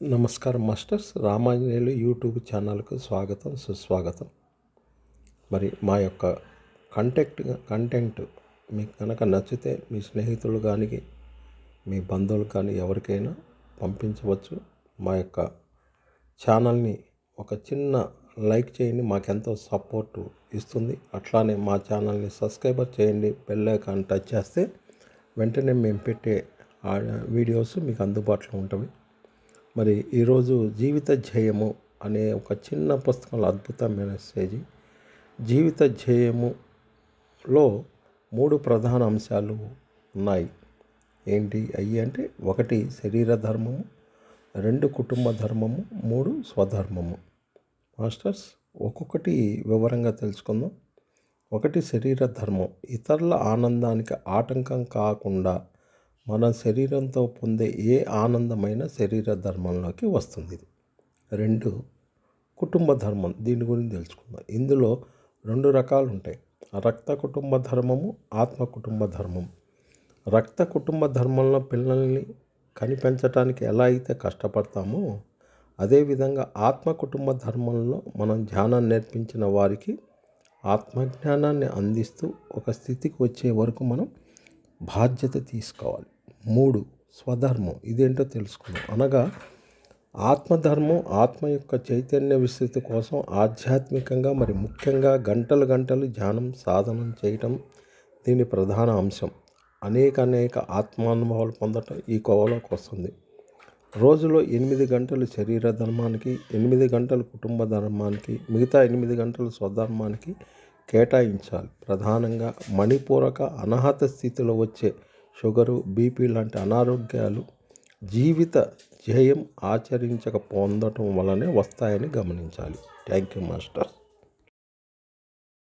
నమస్కారం masters. Ramanjaneyulu YouTube ఛానల్కు స్వాగతం సుస్వాగతం. మరి మా యొక్క కంటెక్ట్ కంటెంట్ మీకు కనుక నచ్చితే మీ స్నేహితులు కానీ మీ బంధువులు కానీ ఎవరికైనా పంపించవచ్చు. మా యొక్క ఛానల్ని ఒక చిన్న లైక్ చేయండి మాకెంతో సపోర్టు ఇస్తుంది. అట్లానే మా ఛానల్ని సబ్స్క్రైబర్ చేయండి బెల్ ఐకాన్ టచ్ చేస్తే వెంటనే మేము పెట్టే ఆ వీడియోస్ మీకు అందుబాటులో ఉంటాయి. మరి ఈరోజు జీవిత ధ్యేయము అనే ఒక చిన్న పుస్తకంలో అద్భుతమైన మెసేజ్ జీవిత ధ్యేయములో మూడు ప్రధాన అంశాలు ఉన్నాయి. ఏంటి? అయ్యి అంటే ఒకటి శరీర ధర్మము రెండు కుటుంబ ధర్మము మూడు స్వధర్మము. మాస్టర్స్ ఒక్కొక్కటి వివరంగా తెలుసుకుందాం. ఒకటి శరీర ధర్మం. ఇతరుల ఆనందానికి ఆటంకం కాకుండా మన శరీరంతో పొందే ఏ ఆనందమైన శరీర ధర్మంలోకి వస్తుంది. ఇది రెండు కుటుంబ ధర్మం. దీని గురించి తెలుసుకుందాం. ఇందులో రెండు రకాలు ఉంటాయి. రక్త కుటుంబ ధర్మము ఆత్మ కుటుంబ ధర్మం. రక్త కుటుంబ ధర్మంలో పిల్లల్ని కనిపెంచడానికి ఎలా అయితే కష్టపడతామో అదేవిధంగా ఆత్మ కుటుంబ ధర్మంలో మనం ధ్యానం నేర్పించిన వారికి ఆత్మజ్ఞానాన్ని అందిస్తూ ఒక స్థితికి వచ్చే వరకు మనం బాధ్యత తీసుకోవాలి. మూడు స్వధర్మం. ఇదేంటో తెలుసుకుందాం. అనగా ఆత్మధర్మం ఆత్మ యొక్క చైతన్య విస్తృతి కోసం ఆధ్యాత్మికంగా మరి ముఖ్యంగా గంటలు గంటలు ధ్యానం సాధనం చేయటం దీని ప్రధాన అంశం. అనేక అనేక ఆత్మానుభవాలు పొందటం ఈ కోవలోకి వస్తుంది. రోజులో ఎనిమిది గంటలు శరీర ధర్మానికి ఎనిమిది గంటలు కుటుంబ ధర్మానికి మిగతా ఎనిమిది గంటలు స్వధర్మానికి కేటాయించాలి. ప్రధానంగా మణిపూరక అనాహత స్థితిలో వచ్చే షుగరు బీపీ లాంటి అనారోగ్యాలు జీవిత జయం ఆచరించక పొందటం వలనే వస్తాయని గమనించాలి. Thank you master.